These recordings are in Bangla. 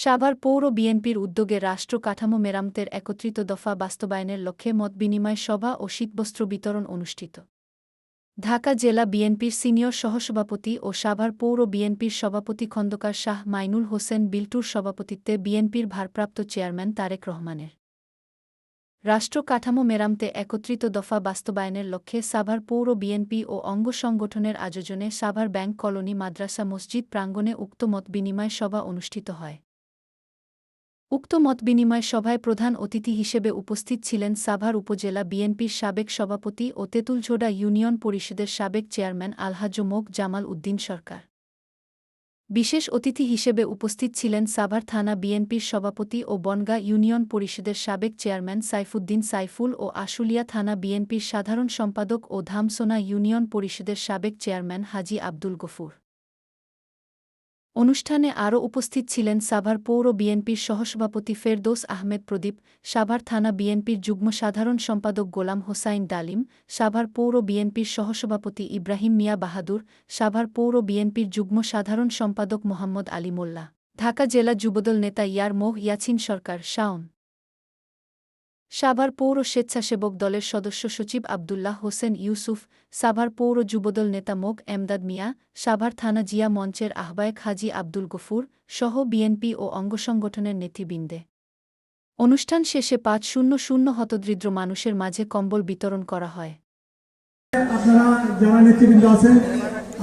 সাভার পৌর বিএনপির উদ্যোগে রাষ্ট্র কাঠামো মেরামতের একত্রিত দফা বাস্তবায়নের লক্ষ্যে মতবিনিময় সভা ও শীতবস্ত্র বিতরণ অনুষ্ঠিত। ঢাকা জেলা বিএনপির সিনিয়র সহসভাপতি ও সাভার পৌর বিএনপির সভাপতি খন্দকার শাহ মাইনুল হোসেন বিল্টুর সভাপতিত্বে বিএনপির ভারপ্রাপ্ত চেয়ারম্যান তারেক রহমানের। রাষ্ট্র কাঠামো মেরামতে একত্রিত দফা বাস্তবায়নের লক্ষ্যে সাভার পৌর বিএনপি ও অঙ্গ সংগঠনের আয়োজনে সাভার ব্যাংক কলোনি মাদ্রাসা মসজিদ প্রাঙ্গণে উক্ত মতবিনিময় সভা অনুষ্ঠিত হয়। উক্ত মতবিনিময় সভায় প্রধান অতিথি হিসেবে উপস্থিত ছিলেন সাভার উপজেলা বিএনপির সাবেক সভাপতি ও তেঁতুলঝোড়া ইউনিয়ন পরিষদের সাবেক চেয়ারম্যান আলহাজ মোক জামাল উদ্দিন সরকার। বিশেষ অতিথি হিসেবে উপস্থিত ছিলেন সাভার থানা বিএনপির সভাপতি ও বনগা ইউনিয়ন পরিষদের সাবেক চেয়ারম্যান সাইফুদ্দিন সাইফুল ও আশুলিয়া থানা বিএনপির সাধারণ সম্পাদক ও ধামসোনা ইউনিয়ন পরিষদের সাবেক চেয়ারম্যান হাজি আব্দুল গফুর। অনুষ্ঠানে আরও উপস্থিত ছিলেন সাভার পৌর বিএনপির সহসভাপতি ফেরদোস আহমেদ প্রদীপ, সাভার থানা বিএনপির যুগ্ম সাধারণ সম্পাদক গোলাম হোসাইন ডালিম, সাভার পৌর বিএনপির সহসভাপতি ইব্রাহিম মিয়া বাহাদুর, সাভার পৌর বিএনপির যুগ্ম সাধারণ সম্পাদক মোহাম্মদ আলী মোল্লা। ঢাকা জেলা যুবদল নেতা ইয়ার মোহ ইয়াছিন সরকার, শাওন। সাভার পৌর স্বেচ্ছাসেবক দলের সদস্য সচিব আবদুল্লাহ হোসেন ইউসুফ, সাভার পৌর যুবদল নেতা মোক এমদাদ মিয়া, সাভার থানা জিয়া মঞ্চের আহ্বায়ক হাজি আব্দুল গফুর সহ বিএনপি ও অঙ্গসংগঠনের নেতৃবৃন্দে। অনুষ্ঠান শেষে পাঁচ শূন্য শূন্য হতদরিদ্র মানুষের মাঝে কম্বল বিতরণ করা হয়। আপনারা যারা নেতৃবৃন্দ আছেন,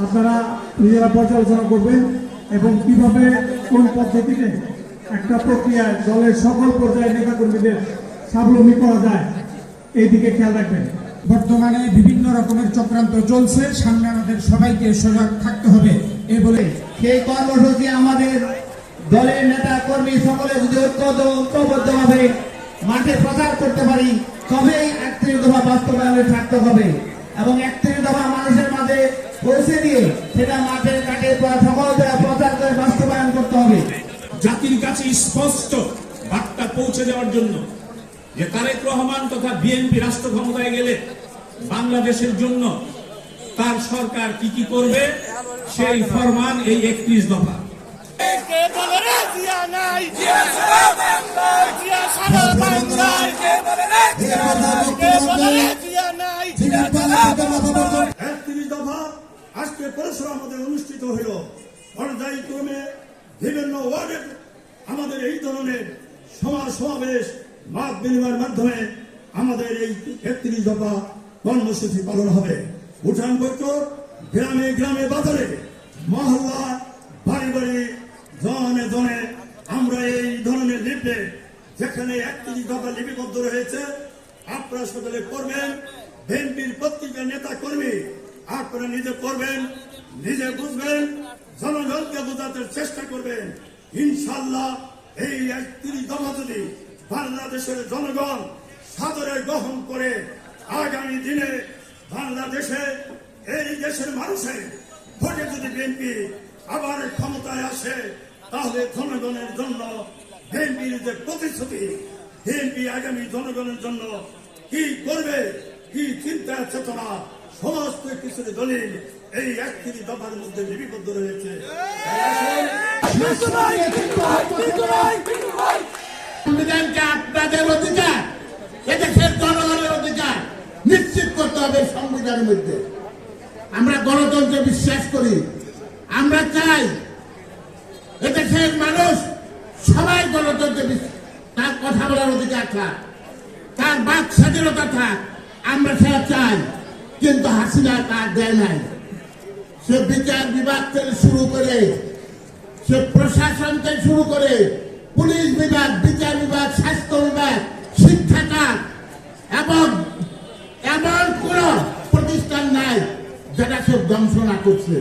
আপনারা নিজেরা পর্যালোচনা করবেন এবং কীভাবে কোন পদ্ধতিতে একটা প্রক্রিয়ায় দলের সকল পর্যায়ের নেতাকর্মীদের স্বাবলম্বী করা যায়। এই দিকে খেয়াল রাখবেন। বর্তমানে বিভিন্ন রকমের চক্রান্ত চলছে। সামনে আমাদের সবাইকে সজাগ থাকতে হবে। এ বলে সেই কর্মসূচি আমাদের দলের নেতা, কর্মী সকলে যদি ঐক্যবদ্ধ ঐক্যবদ্ধভাবে মাঠে প্রচার করতে পারি, তবেই একত্রিশ দফা বাস্তবায়নে থাকতে হবে। এবং একত্রিশ দফা মানুষের মাঝে পৌঁছে দিয়ে সেটা মাঠে, ঘাটে সকল প্রচার করে বাস্তবায়ন করতে হবে। জাতির কাছে স্পষ্ট বার্তা পৌঁছে দেওয়ার জন্য যে তারেক রহমান তথা বিএনপি রাষ্ট্র ক্ষমতায় গেলে বাংলাদেশের জন্য তার সরকার কি কি করবে? সেই ফরমান এই একত্রিশ দফা। একত্রিশ আজকে আমাদের অনুষ্ঠিত হইল পর্যায় ক্রমে বিভিন্ন ওয়ার্ডে আমাদের এই ধরনের সমাজ সমাবেশ মত বিনিময়ের মাধ্যমে আমাদের এই একত্রিশ দফা কর্মসূচি পালন হবে। উঠান বৈঠক, গ্রামে গ্রামে বাজারে, মহল্লা বাড়ি বাড়ি, জনে জনে আমরা এই ধরনের লিপে যেখানে একত্রিশ দফা লিপিবদ্ধ রয়েছে, আপনারা সকলে করবেন। বিএনপির প্রত্যেকের নেতা কর্মী, আপনারা নিজে করবেন, নিজে বুঝবেন, জনগণকে বোঝাতে চেষ্টা করবেন। ইনশাল্লাহ এই একত্রিশ দফা যদি বাংলাদেশের জনগণ সাদরে গ্রহণ করে আগামী দিনে বাংলাদেশে এই দেশের মানুষের ভোটে যদি বিএনপি আবার ক্ষমতায় আসে, তাহলে জনগণের জন্য বিএনপির যে প্রতিশ্রুতি বিএনপি আগামী জনগণের জন্য কি করবে, কি চিন্তা, চেতনা, সমস্ত কিছুর দলিল এই একত্রিশ দফার মধ্যে লিপিবদ্ধ রয়েছে। সংবিধানকে আপনাদের অধিকার, এদেশের জনগণের অধিকার নিশ্চিত করতে হবে সংবিধানের মধ্যে। আমরা গণতন্ত্রে বিশ্বাস করি। আমরা চাই এদেশের মানুষ সবাই গণতন্ত্রে তার কথা বলার অধিকার থাক, তার বাক স্বাধীনতা থাক, আমরা সেটা চাই। কিন্তু হাসিনা তার দেয় নাই। সে বিচার বিভাগ থেকে শুরু করে, সে প্রশাসন থেকে শুরু করে পুলিশ বিভাগ, বিচার বিভাগ, স্বাস্থ্য বিভাগ, শিক্ষা এবং এমন কোন প্রতিষ্ঠান নাই যেটা সে ধ্বংস না করছে।